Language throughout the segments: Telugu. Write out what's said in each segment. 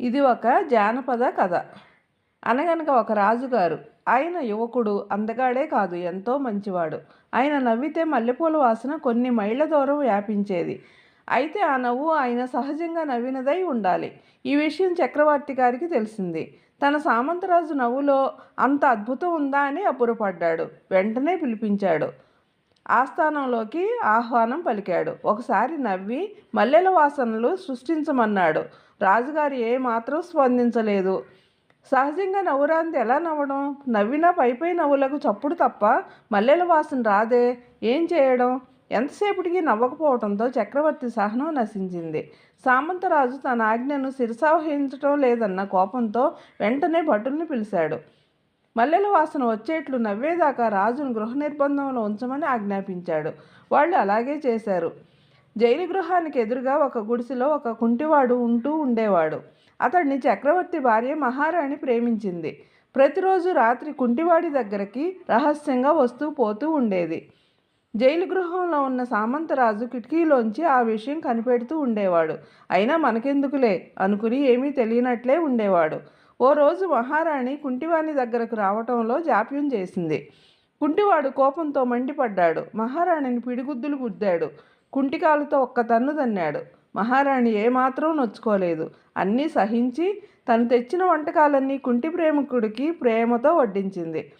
ఇది ఒక జానపద కథ. అనగనక ఒక రాజుగారు ఆయన యువకుడు అందగాడే కాదు ఎంతో మంచివాడు. ఆయన నవ్వితే మల్లెపూల వాసన కొన్ని మైళ్ళ దూరం వ్యాపించేది. అయితే ఆ నవ్వు ఆయన సహజంగా నవ్వినదై ఉండాలి. ఈ విషయం చక్రవర్తి గారికి తెలిసింది. తన సామంతరాజు నవ్వులో అంత అద్భుతం ఉందా అని అబ్బురపడ్డాడు వెంటనే పిలిపించాడు. ఆస్థానంలోకి ఆహ్వానం పలికాడు. ఒకసారి నవ్వి మల్లెల వాసనలు సృష్టించమన్నాడు. రాజుగారు ఏమాత్రం స్పందించలేదు. సహజంగా నవ్వురాంది ఎలా నవ్వడం? నవ్వినా పైపై నవ్వులకు చప్పుడు తప్ప మల్లెల వాసన రాదే. ఏం చేయడం? ఎంతసేపటికి నవ్వకపోవడంతో చక్రవర్తి సహనం నశించింది. సామంతరాజు తన ఆజ్ఞను శిరసావహించడం లేదన్న కోపంతో వెంటనే భటుల్ని పిలిచాడు. మల్లెల వాసన వచ్చేట్లు నవ్వేదాకా రాజును గృహ నిర్బంధంలో ఉంచమని ఆజ్ఞాపించాడు. వాళ్ళు అలాగే చేశారు. జైలు గృహానికి ఎదురుగా ఒక గుడిసెలో ఒక కుంటివాడు ఉంటూ ఉండేవాడు. అతడిని చక్రవర్తి భార్య మహారాణి ప్రేమించింది. ప్రతిరోజు రాత్రి కుంటివాడి దగ్గరికి రహస్యంగా వస్తూ పోతూ ఉండేది. జైలు గృహంలో ఉన్న సామంతరాజు కిటికీలోంచి ఆ విషయం కనిపెడుతూ ఉండేవాడు. అయినా మనకెందుకులే? అనుకుని ఏమీ తెలియనట్లే ఉండేవాడు. ఓ రోజు మహారాణి కుంటివాణి దగ్గరకు రావటంలో జాప్యం చేసింది. కుంటివాడు కోపంతో మండిపడ్డాడు. మహారాణిని పిడిగుద్దులు గుద్దాడు. కుంటికాలుతో ఒక్క తన్ను తన్నాడు. మహారాణి ఏమాత్రం నొచ్చుకోలేదు. అన్నీ సహించి తను తెచ్చిన వంటకాలన్నీ కుంటి ప్రేమికుడికి ప్రేమతో వడ్డించింది.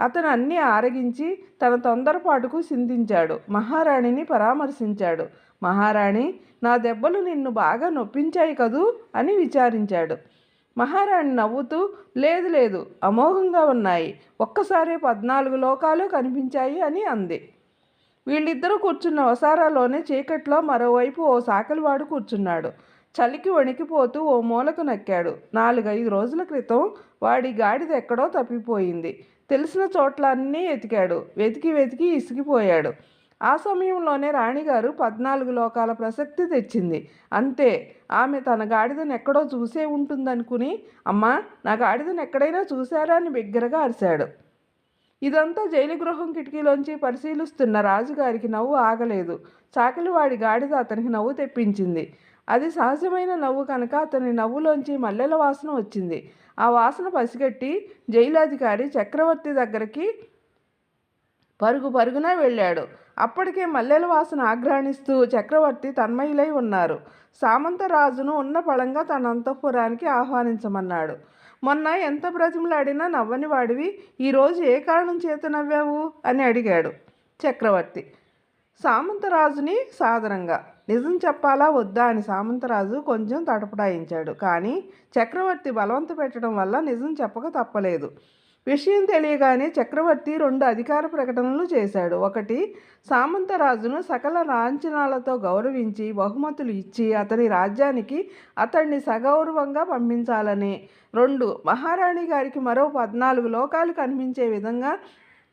అతను అన్నీ ఆరగించి తన తొందరపాటుకు సింధించాడు మహారాణిని పరామర్శించాడు. మహారాణి నా దెబ్బలు నిన్ను బాగా నొప్పించాయి కదూ? అని విచారించాడు. మహారాణి నవ్వుతూ లేదు లేదు అమోఘంగా ఉన్నాయి. ఒక్కసారే పద్నాలుగు లోకాలు కనిపించాయి అని అంది. వీళ్ళిద్దరూ కూర్చున్న వసారాలోనే చీకట్లో మరోవైపు ఓ సాకలివాడు కూర్చున్నాడు. చలికి వణికిపోతూ ఓ మూలకు నక్కాడు. నాలుగైదు రోజుల క్రితం వాడి గాడిద ఎక్కడో తప్పిపోయింది. తెలిసిన చోట్ల అన్నీ వెతికాడు. వెతికి వెతికి ఇసిగిపోయాడు. ఆ సమయంలోనే రాణిగారు పద్నాలుగు లోకాల ప్రసక్తి తెచ్చింది. అంతే ఆమె తన గాడిదను ఎక్కడో చూసే ఉంటుందనుకుని అమ్మా నా గాడిదను ఎక్కడైనా చూశారా అని బిగ్గరగా అరిశాడు. ఇదంతా జైలు గృహం కిటికీలోంచి పరిశీలిస్తున్న రాజుగారికి నవ్వు ఆగలేదు. చాకలివాడి గాడిద అతనికి నవ్వు తెప్పించింది. అది సహజమైన నవ్వు కనుక అతని నవ్వులోంచి మల్లెల వాసన వచ్చింది. ఆ వాసన పసిగట్టి జైలాధికారి చక్రవర్తి దగ్గరికి పరుగు పరుగున వెళ్ళాడు. అప్పటికే మల్లెల వాసన ఆగ్రహణిస్తూ చక్రవర్తి తన్మయులై ఉన్నారు. సామంతరాజును ఉన్న పళంగా తన అంతఃపురానికి ఆహ్వానించమన్నాడు. మొన్న ఎంత బ్రతిమలాడినా నవ్వని వాడివి ఈరోజు ఏ కారణం చేత నవ్వావు? అని అడిగాడు చక్రవర్తి. సామంతరాజుని సాదరంగా నిజం చెప్పాలా వద్దా అని సామంతరాజు కొంచెం తటపడాయించాడు కానీ చక్రవర్తి బలవంత పెట్టడం వల్ల నిజం చెప్పక తప్పలేదు. విషయం తెలియగానే చక్రవర్తి రెండు అధికార ప్రకటనలు చేశాడు. ఒకటి సామంతరాజును సకల లాంఛనాలతో గౌరవించి బహుమతులు ఇచ్చి అతని రాజ్యానికి అతన్ని సగౌరవంగా పంపించాలని. రెండు మహారాణి గారికి మరో పద్నాలుగు లోకాలు కనిపించే విధంగా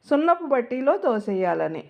సున్నపు బట్టీలో తోసేయాలని.